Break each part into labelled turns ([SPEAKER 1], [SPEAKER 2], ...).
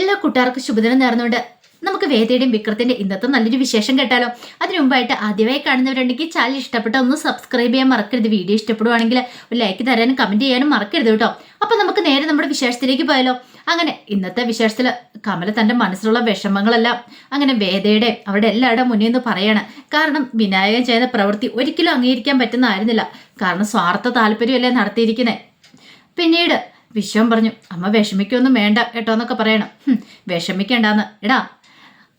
[SPEAKER 1] എല്ലാ കൂട്ടുകാർക്കും ശുഭദിനം നേർന്നുകൊണ്ട് നമുക്ക് വേദയുടെയും വിക്രത്തിന്റെ ഇന്നത്തെ നല്ലൊരു വിശേഷം കേട്ടാലോ. അതിനു മുമ്പായിട്ട് ആദ്യമായി കാണുന്നവരുണ്ടെങ്കിൽ ചാനൽ ഇഷ്ടപ്പെട്ട ഒന്ന് സബ്സ്ക്രൈബ് ചെയ്യാൻ മറക്കരുത്. വീഡിയോ ഇഷ്ടപ്പെടുവാണെങ്കിൽ ഒരു ലൈക്ക് തരാനും കമന്റ് ചെയ്യാനും മറക്കരുത് കേട്ടോ. അപ്പൊ നമുക്ക് നേരെ നമ്മുടെ വിശേഷത്തിലേക്ക് പോയാലോ. അങ്ങനെ ഇന്നത്തെ വിശേഷത്തിൽ കമല തന്റെ മനസ്സിലുള്ള വിഷമങ്ങളെല്ലാം അങ്ങനെ വേദയുടെ അവരുടെ എല്ലാവരുടെ മുന്നിൽ നിന്ന് പറയാണ്. കാരണം വിനായകൻ ചെയ്യുന്ന പ്രവൃത്തി ഒരിക്കലും അംഗീകരിക്കാൻ പറ്റുന്നതായിരുന്നില്ല കാരണം സ്വാർത്ഥ താല്പര്യമല്ലേ നടത്തിയിരിക്കുന്നത് പിന്നീട് വിശ്വം പറഞ്ഞു അമ്മ വിഷമിക്കൊന്നും വേണ്ട കേട്ടോ എന്നൊക്കെ പറയണം. വിഷമിക്കേണ്ടെന്ന്. എടാ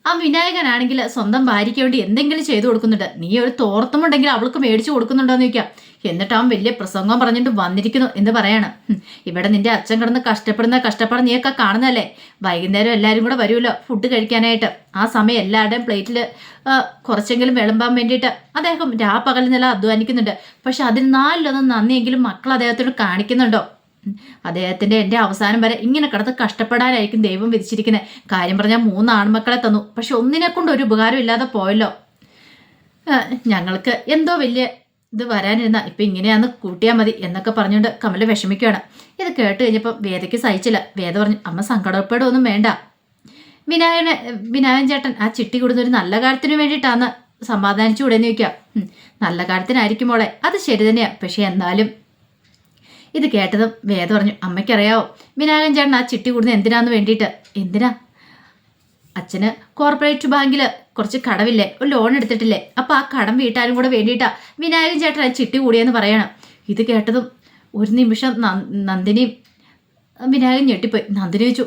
[SPEAKER 1] ആ വിനായകനാണെങ്കിൽ സ്വന്തം ഭാര്യയ്ക്ക് വേണ്ടി എന്തെങ്കിലും ചെയ്തു കൊടുക്കുന്നുണ്ട്. നീ ഒരു തോർത്തുമുണ്ടെങ്കിൽ അവൾക്ക് മേടിച്ചു കൊടുക്കുന്നുണ്ടോ എന്ന് ചോദിക്കാം. എന്നിട്ട് അവൻ വലിയ പ്രസംഗം പറഞ്ഞിട്ട് വന്നിരിക്കുന്നു എന്ന് പറയാണ്. ഇവിടെ നിന്റെ അച്ഛൻ കിടന്ന് കഷ്ടപ്പെടുന്ന കഷ്ടപ്പാട് നീയൊക്കെ കാണുന്നതല്ലേ? വൈകുന്നേരം എല്ലാവരും കൂടെ വരുമല്ലോ ഫുഡ് കഴിക്കാനായിട്ട്. ആ സമയം എല്ലാവരുടെയും പ്ലേറ്റിൽ കുറച്ചെങ്കിലും വിളമ്പാൻ വേണ്ടിയിട്ട് അദ്ദേഹം രാപ്പകൽ നില അധ്വാനിക്കുന്നുണ്ട്. പക്ഷെ അതിൽ നാലിലൊന്നും നന്ദിയെങ്കിലും മക്കൾ അദ്ദേഹത്തോട് കാണിക്കുന്നുണ്ടോ? അദ്ദേഹത്തിന്റെ എന്റെ അവസാനം വരെ ഇങ്ങനെ കിടന്ന് കഷ്ടപ്പെടാനായിരിക്കും ദൈവം വിധിച്ചിരിക്കുന്നത്. കാര്യം പറഞ്ഞാൽ മൂന്ന് ആൺമക്കളെ തന്നു. പക്ഷെ ഒന്നിനെ കൊണ്ട് ഒരു ഉപകാരം ഇല്ലാതെ പോയല്ലോ. ഞങ്ങൾക്ക് എന്തോ വലിയ ഇത് വരാനിരുന്ന ഇപ്പം ഇങ്ങനെയാന്ന് കൂട്ടിയാൽ മതി എന്നൊക്കെ പറഞ്ഞുകൊണ്ട് കമല വിഷമിക്കുകയാണ്. ഇത് കേട്ട് കഴിഞ്ഞപ്പോൾ വേദയ്ക്ക് സഹിച്ചില്ല. വേദ പറഞ്ഞു അമ്മ സങ്കടപ്പെടുകയൊന്നും വേണ്ട. വിനായകനെ വിനായകൻ ചേട്ടൻ ആ ചിട്ടി കൊടുത്ത ഒരു നല്ല കാര്യത്തിന് വേണ്ടിയിട്ടാന്ന് സമാധാനിച്ചു കൂടെന്ന് ചോദിക്കാം. ഉം, നല്ല കാര്യത്തിനായിരിക്കും മോളെ. അത് ശരി തന്നെയാ. പക്ഷെ എന്നാലും ഇത് കേട്ടതും വേദ പറഞ്ഞു അമ്മയ്ക്കറിയാവോ വിനായകൻ ചേട്ടൻ ആ ചിട്ടി കൂടുന്നത് എന്തിനാന്ന് വേണ്ടിയിട്ട്? എന്തിനാ? അച്ഛന് കോർപ്പറേറ്റ് ബാങ്കിൽ കുറച്ച് കടവില്ലേ ഒരു ലോൺ എടുത്തിട്ടില്ലേ അപ്പം ആ കടം വീട്ടാനും കൂടെ വേണ്ടിയിട്ടാ വിനായകൻ ചേട്ടൻ ആ ചിട്ടി കൂടിയെന്ന് പറയണം. ഇത് കേട്ടതും ഒരു നിമിഷം നന്ദിനിയും നന്ദിനി വിനായകൻ ഞെട്ടിപ്പോയി. നന്ദിനി ചോദിച്ചു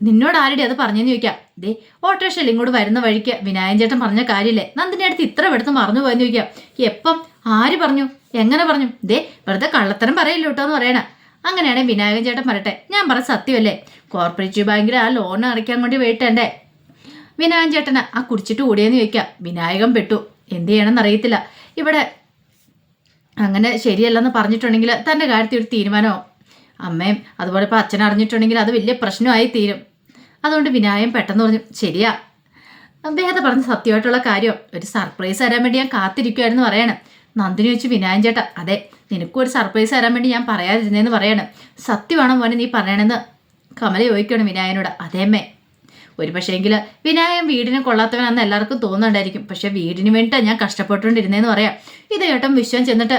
[SPEAKER 1] നിന്നോട് ആരുടെ അത് പറഞ്ഞെന്ന് ചോദിക്കാം. ദേ ഓട്ടോറിക്ഷയിൽ ഇങ്ങോട്ട് വരുന്ന വഴിക്ക് വിനായകൻ ചേട്ടൻ പറഞ്ഞ കാര്യമില്ലേ നന്ദിനി അടുത്ത് ഇത്ര പെടുത്ത് മറന്നു പോയെന്ന് ചോദിക്കാം. എപ്പം? ആര് പറഞ്ഞു? എങ്ങനെ പറഞ്ഞു? ദേ വെറുതെ കള്ളത്തരം പറയില്ല കേട്ടോ എന്ന് പറയണ. അങ്ങനെയാണെങ്കിൽ വിനായകൻ ചേട്ടൻ പറയട്ടെ. ഞാൻ പറഞ്ഞ സത്യമല്ലേ? കോർപ്പറേറ്റീവ് ബാങ്കിൽ ആ ലോൺ അടയ്ക്കാൻ വേണ്ടി വേണ്ടേ വിനായകൻ ചേട്ടന് ആ കുടിച്ചിട്ട് കൂടിയെന്ന് ചോദിക്കാം. വിനായകൻ പെട്ടു. എന്ത് ചെയ്യണമെന്ന് അറിയത്തില്ല ഇവിടെ അങ്ങനെ ശരിയല്ലെന്ന് പറഞ്ഞിട്ടുണ്ടെങ്കിൽ തന്റെ കാര്യത്തിൽ ഒരു തീരുമാനമോ അമ്മയും അതുപോലെ ഇപ്പോൾ അച്ഛൻ അറിഞ്ഞിട്ടുണ്ടെങ്കിൽ അത് വലിയ പ്രശ്നമായി തീരും. അതുകൊണ്ട് വിനായകൻ പെട്ടെന്ന് പറഞ്ഞു ശരിയാ. വേദ പറഞ്ഞ സത്യമായിട്ടുള്ള കാര്യം ഒരു സർപ്രൈസ് തരാൻ വേണ്ടി ഞാൻ കാത്തിരിക്കുമായിരുന്നു പറയണം. നന്ദിനി വെച്ച് വിനായൻ ചേട്ടാ അതെ നിനക്കൊരു സർപ്രൈസ് തരാൻ വേണ്ടി ഞാൻ പറയാതിരുന്നേന്ന് പറയണം. സത്യമാണോ മോനെ നീ പറയണമെന്ന് കമല ചോദിക്കണം വിനായനോട് അതേമ്മേ ഒരു പക്ഷേങ്കിൽ വിനായകൻ വീടിനെ കൊള്ളാത്തവനാണെന്ന് എല്ലാവർക്കും തോന്നുന്നുണ്ടായിരിക്കും. പക്ഷെ വീടിന് വേണ്ടിയിട്ടാണ് ഞാൻ കഷ്ടപ്പെട്ടുകൊണ്ടിരുന്നതെന്ന് പറയാം. ഇത് ഏട്ടം വിശ്വം ചെന്നിട്ട്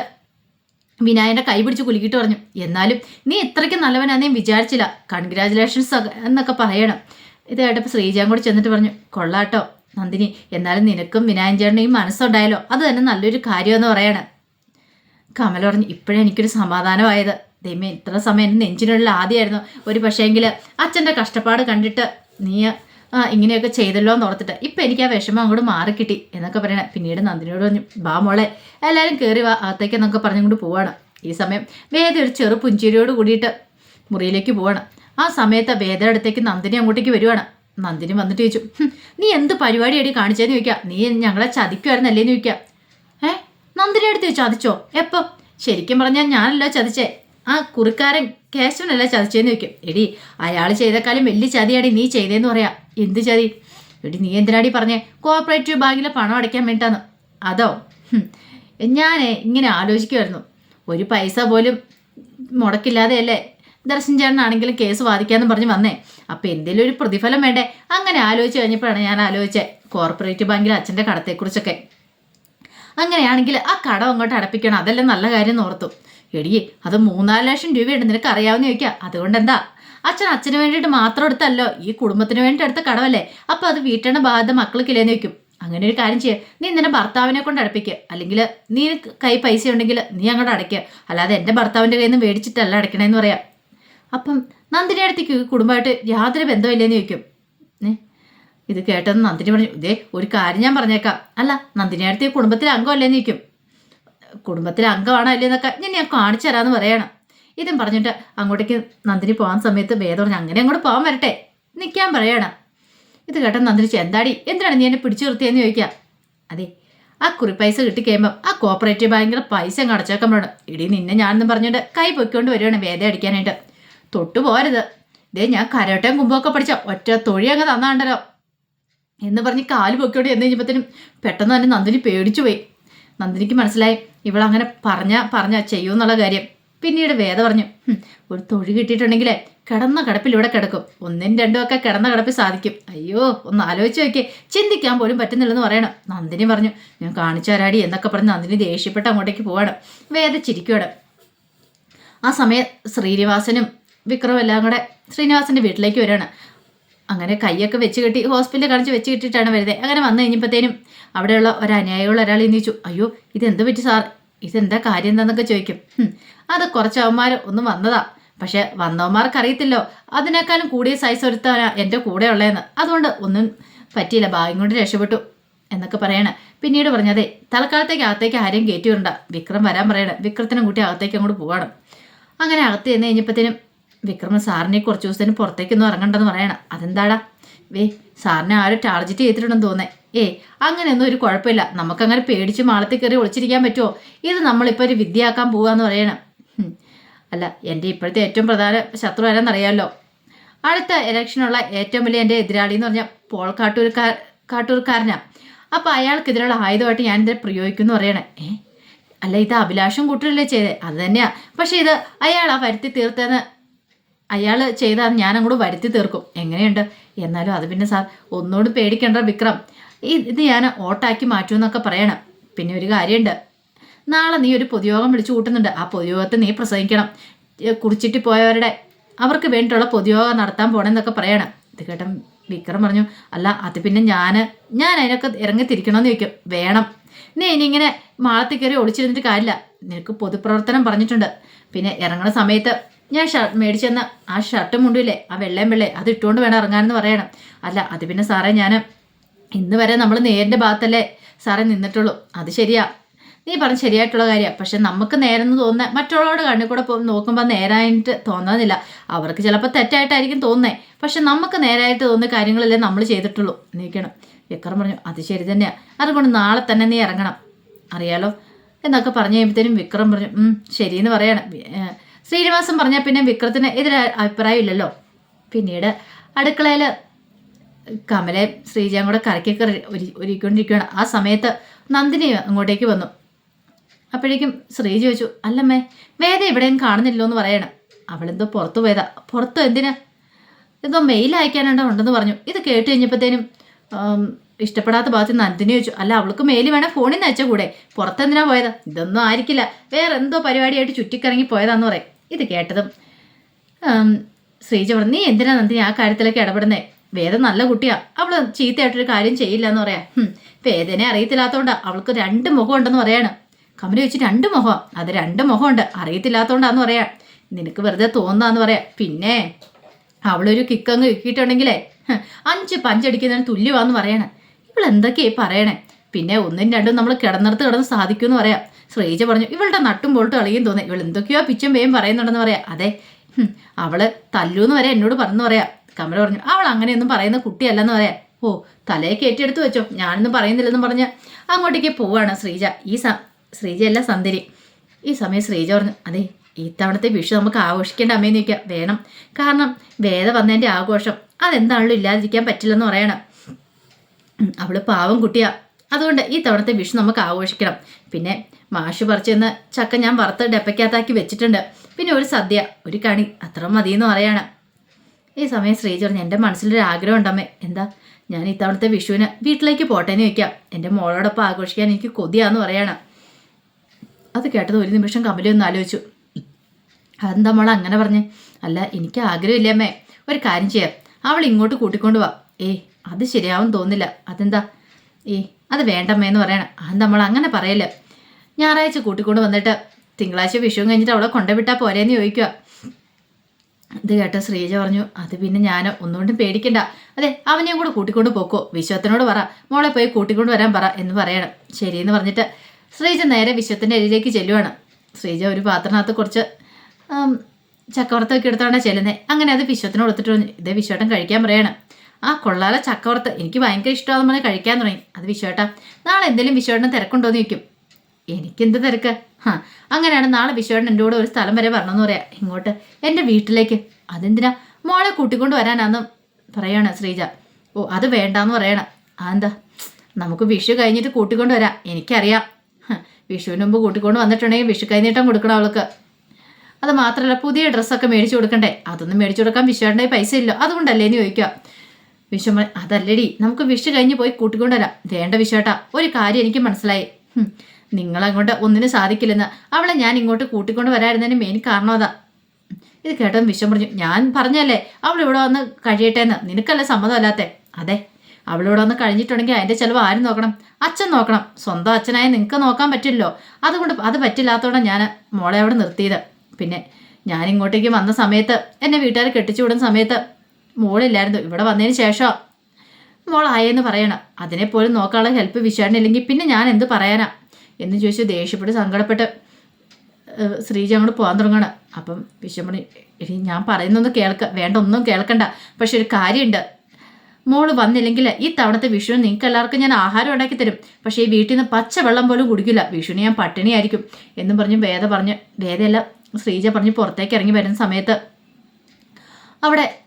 [SPEAKER 1] വിനായന്റെ കൈ പിടിച്ച് കുലുക്കിയിട്ട് പറഞ്ഞു എന്നാലും നീ ഇത്രയ്ക്ക് നല്ലവനാന്ന് ഞാൻ വിചാരിച്ചില്ല. കൺഗ്രാചുലേഷൻസ് എന്നൊക്കെ പറയണം. ഇത് ഏട്ടപ്പം ശ്രീജാൻ കൂടി ചെന്നിട്ട് പറഞ്ഞു കൊള്ളാട്ടോ. നന്ദിനി എന്നാലും നിനക്കും വിനായഞ്ചേട്ടനും ഈ മനസ്സുണ്ടായല്ലോ. അത് തന്നെ നല്ലൊരു കാര്യമെന്ന് പറയണം. കമൽ പറഞ്ഞു ഇപ്പോഴേ എനിക്കൊരു സമാധാനമായത്. ദൈവം ഇത്ര സമയം എന്റെ നെഞ്ചിനുള്ള ആദ്യമായിരുന്നു. ഒരു പക്ഷേങ്കിൽ അച്ഛന്റെ കഷ്ടപ്പാട് കണ്ടിട്ട് നീ ഇങ്ങനെയൊക്കെ ചെയ്തല്ലോ എന്ന് ഓർത്തിട്ട് ഇപ്പം എനിക്ക് ആ വിഷമം അങ്ങോട്ട് മാറിക്കിട്ടി എന്നൊക്കെ പറയണേ. പിന്നീട് നന്ദിനിയോട് പറഞ്ഞു ബാ മോളെ എല്ലാവരും കയറി വാ അകത്തേക്ക് എന്നൊക്കെ പറഞ്ഞുകൊണ്ട് പോവാണ്. ഈ സമയം വേദ ഒരു ചെറു പുഞ്ചിരിയോട് കൂടിയിട്ട് മുറിയിലേക്ക് പോവാണ്. ആ സമയത്ത് വേദയുടെ അടുത്തേക്ക് നന്ദിനി അങ്ങോട്ടേക്ക് വരുവാണ്. നന്ദിനി വന്നിട്ട് ചോദിച്ചു നീ എന്ത് പരിപാടിയാടി കാണിച്ചതെന്ന് ചോദിക്കാം? നീ ഞങ്ങളെ ചതിക്കുമായിരുന്നല്ലേന്ന് ചോദിക്കാം? ഏ നന്ദിനി അടുത്ത് ചതിച്ചോ? എപ്പോ? ശരിക്കും പറഞ്ഞാൽ ഞാനല്ലോ ചതിച്ചേ. ആ കുറിക്കാരൻ കേശവനല്ല ചതിച്ചേന്ന് ചോദിക്കും. എടി അയാൾ ചെയ്തേക്കാളും വലിയ ചതിയാടി നീ ചെയ്തേന്ന് പറയാം. എന്ത് ചതി? എടി നീ എന്തിനാടി പറഞ്ഞേ? കോഓപ്പറേറ്റീവ് ബാങ്കിലെ പണം അടയ്ക്കാൻ വേണ്ടിട്ടാന്ന്. അതോ? ഞാൻ ഇങ്ങനെ ആലോചിക്കുമായിരുന്നു ഒരു പൈസ പോലും മുടക്കില്ലാതെയല്ലേ ദർശൻ ചേട്ടനാണെങ്കിലും കേസ് വാദിക്കാന്ന് പറഞ്ഞ് വന്നേ. അപ്പൊ എന്തെങ്കിലും ഒരു പ്രതിഫലം വേണ്ടേ? അങ്ങനെ ആലോചിച്ച് കഴിഞ്ഞപ്പോഴാണ് ഞാൻ ആലോചിച്ചത് കോർപ്പറേറ്റ് ബാങ്കിൽ അച്ഛന്റെ കടത്തെക്കുറിച്ചൊക്കെ. അങ്ങനെയാണെങ്കിൽ ആ കടം അങ്ങോട്ട് അടപ്പിക്കണം. അതല്ലേ നല്ല കാര്യം ഓർത്തു. എടിയെ അത് മൂന്നാൽ ലക്ഷം രൂപയുണ്ട്. നിനക്ക് അറിയാവുന്ന ചോദിക്കാം. അതുകൊണ്ട് എന്താ അച്ഛൻ അച്ഛന് വേണ്ടിയിട്ട് മാത്രം എടുത്തല്ലോ. ഈ കുടുംബത്തിന് വേണ്ടി എടുത്ത കടമല്ലേ അപ്പോൾ അത് വീട്ടേണ്ട ബാധ്യത മക്കൾക്കില്ലേന്ന് ചോദിക്കും. അങ്ങനെ ഒരു കാര്യം ചെയ്യുക നീ നിന്റെ ഭർത്താവിനെ കൊണ്ട് അടപ്പിക്കുക അല്ലെങ്കിൽ നീ കൈ പൈസ ഉണ്ടെങ്കിൽ നീ അങ്ങോട്ട് അടയ്ക്കുക അല്ലാതെ എന്റെ ഭർത്താവിന്റെ കയ്യിൽ നിന്ന് മേടിച്ചിട്ടല്ല അടയ്ക്കണേന്ന് പറയാം. അപ്പം നന്ദിനിയുടെ അടുത്തേക്ക് കുടുംബമായിട്ട് യാതൊരു ബന്ധമില്ലേന്ന് ചോദിക്കും. ഇത് കേട്ടെന്ന് നന്ദിനി പറഞ്ഞു ഇതേ ഒരു കാര്യം ഞാൻ പറഞ്ഞേക്കാം. അല്ല നന്ദിനി അടുത്ത് കുടുംബത്തിലെ അംഗമല്ലേന്ന് ചോദിക്കും. കുടുംബത്തിലെ അംഗമാണോ അല്ലേന്നൊക്കെ ഞാൻ ഞാൻ കാണിച്ചു തരാമെന്ന് പറയണം. ഇതും പറഞ്ഞിട്ട് അങ്ങോട്ടേക്ക് നന്ദിനി പോകാൻ സമയത്ത് വേദം പറഞ്ഞു അങ്ങനെ അങ്ങോട്ട് പോകാൻ വരട്ടെ നിൽക്കാൻ പറയണം. ഇത് കേട്ട നന്ദിനി ചെന്താടി എന്തിനാണ് നീ എന്നെ പിടിച്ചു നിർത്തിയെന്ന് ചോദിക്കാം? അതെ ആ കുറി പൈസ കിട്ടിക്കഴിയുമ്പോൾ ആ കോപ്പറേറ്റീവ് ബാങ്കിലെ പൈസ അങ്ങ് അടച്ചേക്കാൻ വേണം ഇടി നിന്നെ ഞാനെന്ന് പറഞ്ഞിട്ട് കൈ പൊയ്ക്കൊണ്ട് വരുവാണ് വേദ അടിക്കാനായിട്ട്. തൊട്ടു പോരുത്. ഇതേ ഞാൻ കരോട്ടയും കുമ്പൊക്കെ പഠിച്ച ഒറ്റ തൊഴി അങ്ങ് തന്നാണ്ടല്ലോ. എന്ന് പറഞ്ഞ് കാൽ പൊക്കിയോട് എന്ന് കഴിഞ്ഞപ്പോഴത്തേനും പെട്ടെന്ന് തന്നെ നന്ദിനി പേടിച്ചു പോയി. നന്ദിനിക്ക് മനസ്സിലായി ഇവളങ്ങനെ പറഞ്ഞ പറഞ്ഞ ചെയ്യുമെന്നുള്ള കാര്യം. പിന്നീട് വേദ പറഞ്ഞു "ഹും, ഒരു തൊഴി കിട്ടിയിട്ടുണ്ടെങ്കിലേ കിടന്ന കിടപ്പിലൂടെ കിടക്കും. ഒന്നും രണ്ടും ഒക്കെ കിടന്ന കിടപ്പിൽ സാധിക്കും. അയ്യോ ഒന്ന് ആലോചിച്ച് നോക്കിയേ. ചിന്തിക്കാൻ പോലും പറ്റുന്നില്ലെന്ന് പറയണം. നന്ദിനി പറഞ്ഞു ഞാൻ കാണിച്ചു തരാടി എന്നൊക്കെ പറഞ്ഞ് നന്ദിനി ദേഷ്യപ്പെട്ട് അങ്ങോട്ടേക്ക് പോവാണ്. വേദച്ചിരിക്കുവാണ് ആ സമയം ശ്രീനിവാസനും വിക്രവും എല്ലാം കൂടെ ശ്രീനിവാസന്റെ വീട്ടിലേക്ക് വരികയാണ്. അങ്ങനെ കൈയൊക്കെ വെച്ച് കെട്ടി ഹോസ്പിറ്റലിൽ കാണിച്ച് വെച്ച് കെട്ടിയിട്ടാണ് വരുന്നത്. അങ്ങനെ വന്നു കഴിഞ്ഞപ്പോഴത്തേനും അവിടെയുള്ള ഒരു അനുയായികൾ ഒരാൾ ചോദിച്ചു അയ്യോ ഇതെന്ത് പറ്റി സാർ? ഇതെന്താ കാര്യം എന്താണെന്നൊക്കെ ചോദിക്കും. അത് കുറച്ച് അവന്മാർ ഒന്നും വന്നതാ. പക്ഷെ വന്നവന്മാർക്ക് അറിയത്തില്ലോ അതിനേക്കാളും കൂടിയ സൈസ് ഒരുത്താനാ എന്റെ കൂടെ ഉള്ളതെന്ന്. അതുകൊണ്ട് ഒന്നും പറ്റിയില്ല ഭാഗ്യം കൊണ്ട് രക്ഷപ്പെട്ടു എന്നൊക്കെ പറയണ. പിന്നീട് പറഞ്ഞതേ തൽക്കാലത്തേക്ക് അകത്തേക്ക് ആരെയും കയറ്റി വിടണ്ട വിക്രം വരാൻ പറയണം. വിക്രത്തിനും കൂട്ടി അകത്തേക്ക് അങ്ങോട്ട് പോകണം അങ്ങനെ അകത്ത് ചെന്ന് കഴിഞ്ഞപ്പോഴത്തേനും വിക്രമൻ സാറിനെ കുറച്ച് ദിവസത്തിന് പുറത്തേക്കൊന്നും ഇറങ്ങണ്ടെന്ന് പറയണം. അതെന്താടാ? വേ സാറിനെ ആരും ടാർജറ്റ് ചെയ്തിട്ടുണ്ടെന്ന് തോന്നേ. ഏ അങ്ങനെയൊന്നും ഒരു കുഴപ്പമില്ല. നമുക്കങ്ങനെ പേടിച്ച് മാളത്തിൽ കയറി ഒളിച്ചിരിക്കാൻ പറ്റുമോ? ഇത് നമ്മളിപ്പോൾ ഒരു വിദ്യയാക്കാൻ പോവാന്ന് പറയണം. അല്ല എന്റെ ഇപ്പോഴത്തെ ഏറ്റവും പ്രധാന ശത്രു ആരെന്നറിയാമല്ലോ അടുത്ത ഇലക്ഷനുള്ള ഏറ്റവും വലിയ എന്റെ എതിരാളി എന്ന് പറഞ്ഞാൽ പോൾ കാട്ടൂർക്കാർ കാട്ടൂർക്കാരനാണ് അപ്പോൾ അയാൾക്കെതിരെയുള്ള ആയുധമായിട്ട് ഞാൻ ഇതിനെ പ്രയോഗിക്കുമെന്ന് പറയണേ. ഏ? അല്ല ഇത് അഭിലാഷം കൂട്ടരല്ലേ ചെയ്തേ? അത് തന്നെയാണ് പക്ഷേ ഇത് അയാൾ ആ വരുത്തി തീർത്തെന്ന് അയാൾ ചെയ്താൽ ഞാൻ അങ്ങോട്ട് വരുത്തി തീർക്കും. എങ്ങനെയുണ്ട്? എന്നാലും അത് പിന്നെ സാർ ഒന്നുകൂടി പേടിക്കണ്ട വിക്രം. ഇത് ഞാൻ ഓട്ടാക്കി മാറ്റുമെന്നൊക്കെ പറയണം. പിന്നെ ഒരു കാര്യമുണ്ട്. നാളെ നീ ഒരു പൊതുയോഗം വിളിച്ചു കൂട്ടുന്നുണ്ട്. ആ പൊതുയോഗത്തെ നീ പ്രസംഗിക്കണം. കുറിച്ചിട്ട് പോയവരുടെ അവർക്ക് വേണ്ടിയിട്ടുള്ള പൊതുയോഗം നടത്താൻ പോണെന്നൊക്കെ പറയണം. ഇത് കേട്ട വിക്രം പറഞ്ഞു അല്ല അത് പിന്നെ ഞാൻ ഞാൻ അതിനൊക്കെ ഇറങ്ങി തിരിക്കണമെന്ന് ചോദിക്കും. വേണം. നീ ഇനി ഇങ്ങനെ മാളത്തിൽ കയറി ഒളിച്ചിരുന്നിട്ട് കാര്യമില്ല. നിനക്ക് പൊതുപ്രവർത്തനം പറഞ്ഞിട്ടുണ്ട്. പിന്നെ ഇറങ്ങണ സമയത്ത് ഞാൻ ഷർട്ട് മേടിച്ചെന്ന ആ ഷർട്ട് മുണ്ടില്ലേ ആ വെള്ളയും വെള്ളേ അത് ഇട്ടുകൊണ്ട് വേണം ഇറങ്ങാനെന്ന് പറയണം. അല്ല അത് പിന്നെ സാറേ ഞാൻ ഇന്ന് വരെ നമ്മൾ നേരിന്റെ ഭാഗത്തല്ലേ സാറേ നിന്നിട്ടുള്ളൂ. അത് ശരിയാ. നീ പറഞ്ഞ ശരിയായിട്ടുള്ള കാര്യമാണ് പക്ഷെ നമുക്ക് നേരെന്ന് തോന്നുന്ന മറ്റുള്ളവരോട് കണ്ണിൽ കൂടെ നോക്കുമ്പോൾ നേരായിട്ട് തോന്നുന്നില്ല അവർക്ക് ചിലപ്പോൾ തെറ്റായിട്ടായിരിക്കും തോന്നുന്നത് പക്ഷെ നമുക്ക് നേരായിട്ട് തോന്നുന്ന കാര്യങ്ങളല്ലേ നമ്മൾ ചെയ്തിട്ടുള്ളൂ. നീക്കണം. വിക്രം പറഞ്ഞു അത് ശരി തന്നെയാണ് അതുകൊണ്ട് നാളെ തന്നെ നീ ഇറങ്ങണം. അറിയാലോ? എന്നൊക്കെ പറഞ്ഞു കഴിയുമ്പോഴത്തേനും വിക്രം പറഞ്ഞു "ഉം, ശരിയെന്ന് പറയണം. ശ്രീനിവാസൻ പറഞ്ഞ പിന്നെ വിക്രത്തിന് എതിരെ അഭിപ്രായം ഇല്ലല്ലോ പിന്നീട് അടുക്കളയിൽ കമലെ ശ്രീജയും കൂടെ കരക്കൊക്കെ ഒരു ഒരുക്കൊണ്ടിരിക്കുകയാണ് ആ സമയത്ത് നന്ദിനി അങ്ങോട്ടേക്ക് വന്നു. അപ്പോഴേക്കും ശ്രീ ചോദിച്ചു അല്ലമ്മേ വേദ എവിടെയും കാണുന്നില്ലോ എന്ന് പറയണം. അവളെന്തോ പുറത്തു പോയതാ. പുറത്തു എന്തിനാ? എന്തോ മെയിൽ അയക്കാനുണ്ടോ ഉണ്ടെന്ന് പറഞ്ഞു. ഇത് കേട്ട് കഴിഞ്ഞപ്പോഴത്തേനും ഇഷ്ടപ്പെടാത്ത ഭാഗത്ത് നന്ദിനി ചോദിച്ചു അല്ല അവൾക്ക് മെയിൽ വേണേ ഫോണിൽ നിന്ന് അയച്ച കൂടെ. പുറത്തെന്തിനാ പോയതാ? ഇതൊന്നും ആയിരിക്കില്ല. വേറെ എന്തോ പരിപാടിയായിട്ട് ചുറ്റിക്കറങ്ങി പോയതാന്ന് പറയും. ഇത് കേട്ടതും ശ്രീജ പറഞ്ഞു നീ എന്തിനാ നന്ദിനി ആ കാര്യത്തിലൊക്കെ ഇടപെടുന്നേ? വേദ നല്ല കുട്ടിയാ. അവൾ ചീത്തയായിട്ടൊരു കാര്യം ചെയ്യില്ല എന്ന് പറയാം വേദനെ അറിയത്തില്ലാത്തോണ്ടാ അവൾക്ക് രണ്ട് മുഖം ഉണ്ടെന്ന് പറയാണ്. കമല വെച്ച് രണ്ട് മുഖം? അത് രണ്ട് മുഖമുണ്ട്. അറിയത്തില്ലാത്തോണ്ടാന്ന് പറയാം. നിനക്ക് വെറുതെ തോന്നാന്ന് പറയാം. പിന്നെ അവളൊരു കിക്കങ്ങ് കിട്ടിയിട്ടുണ്ടെങ്കിലേ അഞ്ച് പഞ്ചടിക്കുന്നതിന് തുല്യമാന്ന് പറയണേ. ഇവൾ എന്തൊക്കെയാ പറയണേ? പിന്നെ ഒന്നും രണ്ടും നമ്മൾ കിടന്നിടത്ത് കിടന്ന് സാധിക്കുമെന്ന് പറയാം. ശ്രീജ പറഞ്ഞു ഇവളുടെ നട്ടും പോൾട്ടും അളിയും തോന്നി. ഇവൾ എന്തൊക്കെയോ പിച്ചും പേയും പറയുന്നുണ്ടെന്ന് പറയാം. അതെ അവൾ തല്ലൂന്ന് വരെ എന്നോട് പറഞ്ഞു പറയാം. കമല പറഞ്ഞു അവൾ അങ്ങനെയൊന്നും പറയുന്ന കുട്ടിയല്ലെന്ന് പറയാം. ഓ തലയെ കയറ്റിയെടുത്ത് വെച്ചോ. ഞാനൊന്നും പറയുന്നില്ലെന്ന് പറഞ്ഞ് അങ്ങോട്ടേക്ക് പോവാണ് ശ്രീജ. ഈ സ ശ്രീജയല്ല സന്ദരി ഈ സമയം ശ്രീജ പറഞ്ഞു അതെ ഈ തവണത്തെ വിഷു നമുക്ക് ആഘോഷിക്കേണ്ട അമ്മയെന്ന് ചോദിക്കാം. വേണം. കാരണം വേദ വന്നതിന്റെ ആഘോഷം. അതെന്താണല്ലോ ഇല്ലാതിരിക്കാൻ പറ്റില്ലെന്ന് പറയണം. അവൾ പാവം കുട്ടിയാ. അതുകൊണ്ട് ഈ തവണത്തെ വിഷു നമുക്ക് ആഘോഷിക്കണം. പിന്നെ മാഷ് പറിച്ചെന്ന് ചക്ക ഞാൻ വറുത്ത് ഡെപ്പയ്ക്കകത്താക്കി വെച്ചിട്ടുണ്ട്. പിന്നെ ഒരു സദ്യ ഒരു കണി അത്ര മതിയെന്ന് പറയാണ്. ഈ സമയം ശ്രീജ് പറഞ്ഞു എന്റെ മനസ്സിലൊരു ആഗ്രഹം ഉണ്ടമ്മേ എന്താ? ഞാൻ ഇത്തവണത്തെ വിഷുവിന് വീട്ടിലേക്ക് പോട്ടേന്ന് വയ്ക്കാം എന്റെ മോളോടൊപ്പം ആഘോഷിക്കാൻ എനിക്ക് കൊതിയാന്ന് പറയാണ്. അത് കേട്ടത് ഒരു നിമിഷം കമലി ഒന്ന് ആലോചിച്ചു. അതെന്താ മോളെ അങ്ങനെ പറഞ്ഞ്? അല്ല എനിക്ക് ആഗ്രഹമില്ല അമ്മേ. ഒരു കാര്യം ചെയ്യാം. അവൾ ഇങ്ങോട്ട് കൂട്ടിക്കൊണ്ട് വാ. ഏയ് അത് ശരിയാവും തോന്നില്ല. അതെന്താ? ഏ അത് വേണ്ടമ്മേ എന്ന് പറയണം. അത് നമ്മൾ അങ്ങനെ പറയല്ലേ? ഞായറാഴ്ച കൂട്ടിക്കൊണ്ട് വന്നിട്ട് തിങ്കളാഴ്ച വിഷുവും കഴിഞ്ഞിട്ട് അവളെ കൊണ്ടുവിട്ടാൽ പോരേന്ന് ചോദിക്കുക ഇത് കേട്ട ശ്രീജ പറഞ്ഞു അത് പിന്നെ ഞാൻ ഒന്നുകൊണ്ടും പേടിക്കണ്ട. അതെ അവനെയും കൂടെ കൂട്ടിക്കൊണ്ട് പോക്കോ. വിശ്വത്തിനോട് പറ. മോളെ പോയി കൂട്ടിക്കൊണ്ട് വരാൻ പറ എന്ന് പറയണം. ശരിയെന്ന് പറഞ്ഞിട്ട് ശ്രീജ നേരെ വിശ്വത്തിന്റെ അരിയിലേക്ക് ചെല്ലുവാണ്. ശ്രീജ ഒരു പാത്രത്തിനകത്ത് കുറച്ച് ആം, എടുത്തോണ്ടാണ് എടുത്തോണ്ടാ ചെല്ലുന്നത് അങ്ങനെ അത് വിശ്വത്തിനോട് കൊടുത്തിട്ട് ഇതേ വിശ്വട്ടൻ കഴിക്കാൻ പറയണം. ആ കൊള്ളാല ചക്കവറുത്ത്. എനിക്ക് ഭയങ്കര ഇഷ്ടമാണെന്ന് പറഞ്ഞ് കഴിക്കാൻ തുടങ്ങി. അത് വിശ്വട്ടാ. നാളെ എന്തെങ്കിലും വിശ്വട്ടന് തിരക്കുണ്ടോ എന്ന് ചോദിക്കും. എനിക്കെന്ത് തിരക്ക്? ഹാ അങ്ങനെയാണ് നാളെ വിശ്വട്ടൻ എന്റെ കൂടെ ഒരു സ്ഥലം വരെ വരണമെന്ന് പറയാം. ഇങ്ങോട്ട്. എന്റെ വീട്ടിലേക്ക്. അതെന്തിനാ? മോളെ കൂട്ടിക്കൊണ്ട് വരാനാന്ന് പറയാണ് ശ്രീജ. ഓ അത് വേണ്ടാന്ന് പറയണം. അതെന്താ? നമുക്ക് വിഷു കഴിഞ്ഞിട്ട് കൂട്ടിക്കൊണ്ട് വരാം. എനിക്കറിയാം. വിഷുവിന് മുമ്പ് കൂട്ടിക്കൊണ്ട് വന്നിട്ടുണ്ടെങ്കിൽ വിഷു കൈനീട്ടം കൊടുക്കണം അവൾക്ക്. അത് മാത്രമല്ല പുതിയ ഡ്രസ്സൊക്കെ മേടിച്ചു കൊടുക്കണ്ടേ? അതൊന്നും മേടിച്ചു കൊടുക്കാൻ വിശ്വാണ്ടേ പൈസ ഇല്ല. അതുകൊണ്ടല്ലേ എന്ന് ചോദിക്കുക. വിശ്വമ അതല്ലടി. നമുക്ക് വിഷു കഴിഞ്ഞ് പോയി കൂട്ടിക്കൊണ്ടുവരാം. വേണ്ട വിശ്വേട്ടാ. ഒരു കാര്യം എനിക്ക് മനസ്സിലായി. നിങ്ങളങ്ങോട്ട് ഒന്നിനും സാധിക്കില്ലെന്ന്. അവളെ ഞാൻ ഇങ്ങോട്ട് കൂട്ടിക്കൊണ്ട് വരായിരുന്നതിന് മെയിൻ കാരണം അതാ. ഇത് കേട്ടതും വിഷം പറഞ്ഞു ഞാൻ പറഞ്ഞല്ലേ? അവൾ ഇവിടെ വന്ന് കഴിയട്ടെ നിനക്കല്ല സമ്മതമല്ലാത്തെ. അതെ. അവളിവിടെ വന്ന് കഴിഞ്ഞിട്ടുണ്ടെങ്കിൽ അതിന്റെ ചിലവ് ആരും നോക്കണം? അച്ഛൻ നോക്കണം. സ്വന്തം അച്ഛനായ നിങ്ങൾക്ക് നോക്കാൻ പറ്റില്ലല്ലോ. അതുകൊണ്ട് അത് പറ്റില്ലാത്തതോടെ ഞാൻ മോളെ അവിടെ നിർത്തിയത്. പിന്നെ ഞാൻ ഇങ്ങോട്ടേക്ക് വന്ന സമയത്ത് എന്നെ വീട്ടുകാർ കെട്ടിച്ചു വിടുന്ന സമയത്ത് മോളില്ലായിരുന്നു. ഇവിടെ വന്നതിന് ശേഷം മോളായെന്ന് പറയണം. അതിനെപ്പോലും നോക്കാനുള്ള ഹെൽപ്പ് വിശ്വാണ്ടില്ലെങ്കിൽ പിന്നെ ഞാൻ എന്ത് പറയാനാ? എന്ന് ചോദിച്ചു ദേഷ്യപ്പെട്ട് സങ്കടപ്പെട്ട് ശ്രീജ അങ്ങോട്ട് പോകാൻ തുടങ്ങണം അപ്പം വിശ്വമണി ഇനി ഞാൻ പറയുന്നൊന്ന് കേൾക്ക വേണ്ട ഒന്നും കേൾക്കണ്ട. പക്ഷെ ഒരു കാര്യമുണ്ട്. മോൾ വന്നില്ലെങ്കിൽ ഈ തവണത്തെ വിഷുവിന് നിങ്ങൾക്ക് എല്ലാവർക്കും ഞാൻ ആഹാരം ഉണ്ടാക്കി തരും. പക്ഷേ ഈ വീട്ടിൽ നിന്ന് പച്ചവെള്ളം പോലും കുടിക്കില്ല. വിഷുവിന് ഞാൻ പട്ടിണിയായിരിക്കും. എന്നും പറഞ്ഞ് വേദ പറഞ്ഞ് വേദയല്ല ശ്രീജ പറഞ്ഞ് പുറത്തേക്ക് ഇറങ്ങി വരുന്ന സമയത്ത് അവിടെ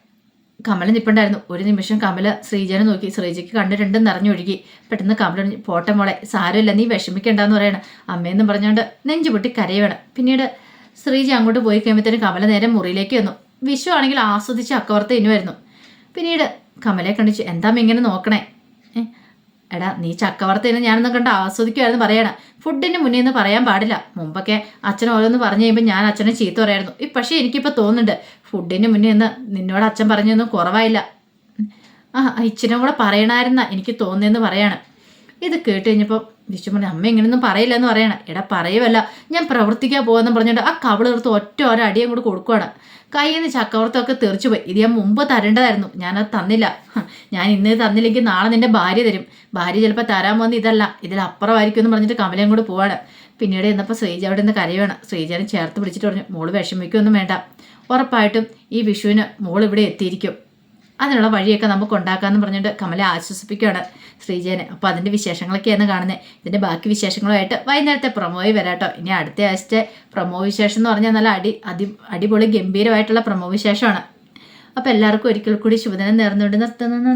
[SPEAKER 1] കമല നിൽപ്പുണ്ടായിരുന്നു ഒരു നിമിഷം കമല ശ്രീജനെ നോക്കി. ശ്രീജയ്ക്ക് കണ്ടിട്ടുണ്ടെന്ന് രണ്ടും നിറഞ്ഞൊഴുകി. പെട്ടെന്ന് കമല പോട്ടെ മോളെ സാരമില്ല നീ വിഷമിക്കണ്ടെന്ന് പറയണം. അമ്മയെന്നും പറഞ്ഞുകൊണ്ട് നെഞ്ചു പൊട്ടി കരയുവാണ് പിന്നീട് ശ്രീജ അങ്ങോട്ട് പോയി കഴിയുമ്പോഴത്തേനും കമല നേരെ മുറിയിലേക്ക് വന്നു. വിഷു ആണെങ്കിൽ ആസ്വദിച്ച് അക്കവർത്ത് ഇനുമായിരുന്നു പിന്നീട് കമലയെ കണ്ടിച്ചു എന്താ ഇങ്ങനെ നോക്കണേ? എടാ നീ ചക്കവർത്തേന്ന് ഞാനൊന്നും കണ്ട് ആസ്വദിക്കുമായിരുന്നു പറയണം. ഫുഡിന് മുന്നേ എന്ന് പറയാൻ പാടില്ല. മുമ്പൊക്കെ അച്ഛൻ ഓരോന്ന് പറഞ്ഞു കഴിയുമ്പോൾ ഞാൻ അച്ഛനെ ചീത്ത പറയായിരുന്നു. പക്ഷേ എനിക്കിപ്പോൾ തോന്നുന്നുണ്ട് ഫുഡിന് മുന്നേ എന്ന് നിന്നോട് അച്ഛൻ പറഞ്ഞൊന്നും കുറവായില്ല. ആ ഇച്ചിനും കൂടെ പറയണമായിരുന്ന എനിക്ക് തോന്നിയെന്ന് പറയാണ്. ഇത് കേട്ട് കഴിഞ്ഞപ്പോൾ വിശ്വം പറഞ്ഞു അമ്മ ഇങ്ങനെയൊന്നും പറയില്ല എന്ന് പറയണം. എടാ പറയുമല്ല ഞാൻ പ്രവർത്തിക്കാൻ പോകുമെന്ന് പറഞ്ഞിട്ട് ആ കവിളെടുത്ത് ഒറ്റ ഒരടിയും അടിയും കൂടെ കൊടുക്കുവാണ്. കയ്യിൽ നിന്ന് ചക്കവർത്തമൊക്കെ തെറിച്ചു പോയി. ഇത് ഞാൻ മുമ്പ് തരേണ്ടതായിരുന്നു. ഞാനത് തന്നില്ല. ഞാൻ ഇന്ന് തന്നില്ലെങ്കിൽ നാളെ നിന്റെ ഭാര്യ തരും. ഭാര്യ ചിലപ്പോൾ തരാൻ പോകുന്ന ഇതല്ല. ഇതിലപ്പുറമായിരിക്കും എന്ന് പറഞ്ഞിട്ട് കമലയും കൂടെ പോവാണ്. പിന്നീട് എന്നപ്പോൾ ശ്രീജ അവിടെ നിന്ന് കരയുവാണ്. ശ്രീജനെ ചേർത്ത് പിടിച്ചിട്ട് പറഞ്ഞു മോൾ വിഷമിക്കൊന്നും വേണ്ട. ഉറപ്പായിട്ടും ഈ വിഷുവിന് മോൾ ഇവിടെ എത്തിയിരിക്കും. അതിനുള്ള വഴിയൊക്കെ നമുക്ക് ഉണ്ടാക്കാമെന്ന് പറഞ്ഞിട്ട് കമല ആശ്വസിപ്പിക്കുകയാണ് ശ്രീജയനെ അപ്പോൾ അതിന്റെ വിശേഷങ്ങളൊക്കെയാണ് കാണുന്നത് ഇതിന്റെ ബാക്കി വിശേഷങ്ങളുമായിട്ട് വൈകുന്നേരത്തെ പ്രൊമോയിൽ വരാട്ടോ. ഇനി അടുത്ത ആഴ്ചത്തെ പ്രൊമോ വിശേഷം എന്ന് പറഞ്ഞാൽ നല്ല അടി അതി അടിപൊളി ഗംഭീരമായിട്ടുള്ള പ്രൊമോ വിശേഷമാണ്. അപ്പോൾ എല്ലാവർക്കും ഒരിക്കൽ കൂടി ശുഭദിനം നേർന്നുകൊണ്ട് നിർത്തുന്നു.